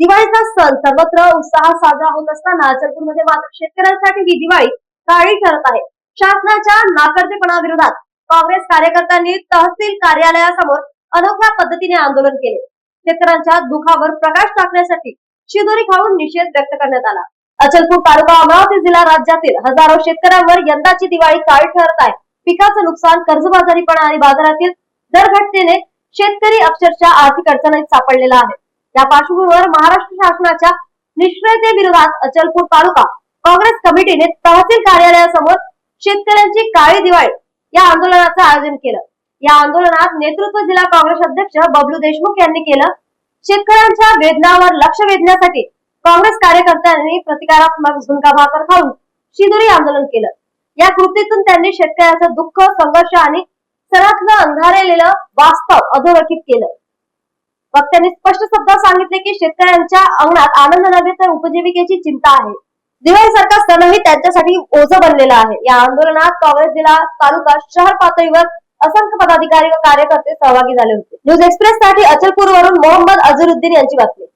दिवाळीचा सण सर्वत्र उत्साहात साजरा होत असताना अचलपूरमध्ये मात्र शेतकऱ्यांसाठी ही दिवाळी काळी ठरत आहे. शासनाच्या नाकर्तेपणाविरोधात काँग्रेस कार्यकर्त्यांनी तहसील कार्यालयासमोर अनोख्या पद्धतीने आंदोलन केले. शेतकऱ्यांच्या दुखावर प्रकाश टाकण्यासाठी शिदोरी खाऊन निषेध व्यक्त करण्यात आला. अचलपूर तालुका अमरावती जिल्हा राज्यातील हजारो शेतकऱ्यांवर यंदाची दिवाळी काळी ठरत आहे. पिकाचं नुकसान कर्जबाजारीपणा आणि बाजारातील दर घटनेने शेतकरी अक्षरशः आर्थिक अडचणीत सापडलेला आहे. या पार्श्वभूमीवर महाराष्ट्र शासनाच्या निष्क्रियतेविरोधात अचलपूर तालुका काँग्रेस कमिटीने तहसील कार्यालयासमोर शेतकऱ्यांची काळी दिवाळी या आंदोलनाचं आयोजन केलं. या आंदोलनात नेतृत्व जिल्हा काँग्रेस अध्यक्ष बबलू देशमुख यांनी केलं. शेतकऱ्यांच्या वेदनावर लक्ष वेधण्यासाठी काँग्रेस कार्यकर्त्यांनी प्रतिकारात्मक झुंका भाकर खाऊन शिदुरी आंदोलन केलं. या कृतीतून त्यांनी शेतकऱ्यांचं दुःख संघर्ष आणि सरातलं अंधारलेलं वास्तव अधोरेखित केलं. वक्त्यांनी स्पष्ट शब्दात सांगितले की शेतकऱ्यांच्या अंगणात आनंद नव्हे तर उपजीविकेची चिंता आहे. दिवाळीसारखा सणही त्यांच्यासाठी ओझं बनलेला आहे. या आंदोलनात काँग्रेस जिल्हा तालुका शहर पातळीवर असंख्य पदाधिकारी व कार्यकर्ते सहभागी झाले होते. न्यूज एक्सप्रेस साठी अचलपूर वरून मोहम्मद अझरुद्दीन यांची बातमी.